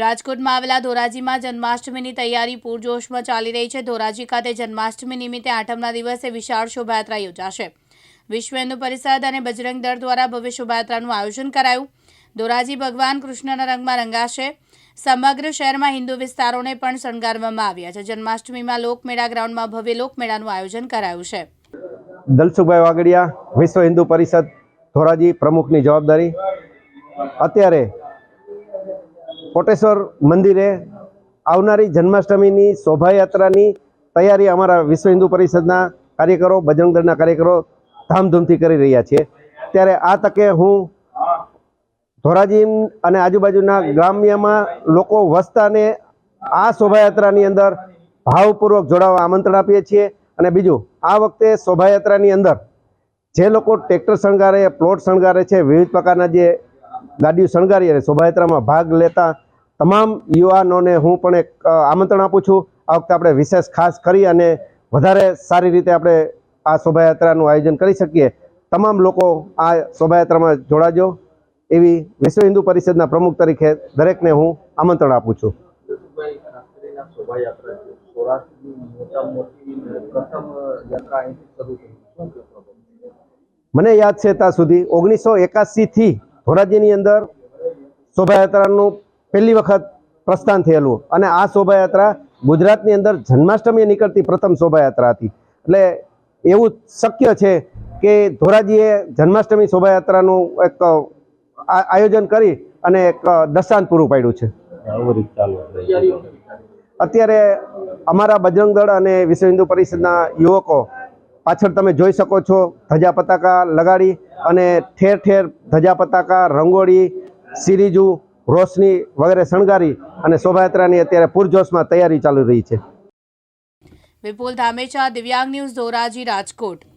રાજકોટમાં આવેલા ધોરાજીમાં જન્માષ્ટમીની તૈયારી પૂરજોશમાં ચાલી રહી છે. ધોરાજી ખાતે જન્માષ્ટમી નિમિત્તે આઠમના દિવસે વિશાળ શોભાયાત્રા યોજાશે. વિશ્વ હિન્દુ પરિષદ અને બજરંગ દળ દ્વારા ભવ્ય શોભાયાત્રાનું આયોજન કરાયું. ધોરાજી ભગવાન કૃષ્ણના રંગમાં રંગાશે. સમગ્ર શહેરમાં હિન્દુ વિસ્તારોને પણ શણગારવામાં આવ્યા છે. જન્માષ્ટમીમાં લોકમેળા ગ્રાઉન્ડમાં ભવ્ય લોકમેળાનું આયોજન કરાયું છે. દલસુભાઈ વાગડિયા, વિશ્વ હિન્દુ પરિષદ, ધોરાજી પ્રમુખની જવાબદારી. અત્યારે કોટેશ્વર મંદિરે આવનારી જન્માષ્ટમીની શોભાયાત્રાની તૈયારી અમારા વિશ્વ હિન્દુ પરિષદના કાર્યકરો, બજરંગ કાર્યકરો ધામધૂમથી કરી રહ્યા છે. ત્યારે આ તકે હું ધોરાજી અને આજુબાજુના ગ્રામ્યમાં લોકો વસતાને આ શોભાયાત્રાની અંદર ભાવપૂર્વક જોડાવા આમંત્રણ આપીએ છીએ. અને બીજું, આ વખતે શોભાયાત્રાની અંદર જે લોકો ટ્રેક્ટર શણગારે, પ્લોટ શણગારે છે, વિવિધ પ્રકારના જે ગાડીઓ શણગારી અને શોભાયાત્રામાં ભાગ લેતા તમામ યુવાનોને હું પણ એક આમંત્રણ આપું છું. આ વખતે આપણે વિશેષ ખાસ કરી અને વધારે સારી રીતે આપણે આ શોભાયાત્રાનું આયોજન કરી શકીએ. તમામ લોકો આ શોભાયાત્રામાં જોડાજો. એવી વિશ્વ હિન્દુ પરિષદના પ્રમુખ તરીકે દરેકને હું આમંત્રણ આપું છું? મને યાદ છે ત્યાં સુધી ઓગણીસો એકાસીથી ધોરાજીની અંદર શોભાયાત્રાનું પહેલી વખત પ્રસ્થાન થયેલું. અને આ શોભાયાત્રા ગુજરાતની અંદર જન્માષ્ટમીએ નીકળતી પ્રથમ શોભાયાત્રા હતી. એટલે એવું શક્ય છે કે ધોરાજીએ જન્માષ્ટમી શોભાયાત્રાનું એક આ- આયોજન કરી અને એક દશાંત પૂરું પાડ્યું છે? અત્યારે અમારા બજરંગ દળ અને વિશ્વ હિન્દુ પરિષદના યુવકો પાછળ તમે જોઈ શકો છો ધજા પતાકા લગાડી અને ઠેર ઠેર ધજા પતાકા, રંગોળી, સિરીજુ, રોશની વગેરે શણગારી અને શોભાયાત્રાની અત્યારે પૂરજોશમાં તૈયારી ચાલુ રહી છે. વિપુલ ધામેચા, દિવ્યાંગ ન્યૂઝ ધોરાજી, રાજકોટ.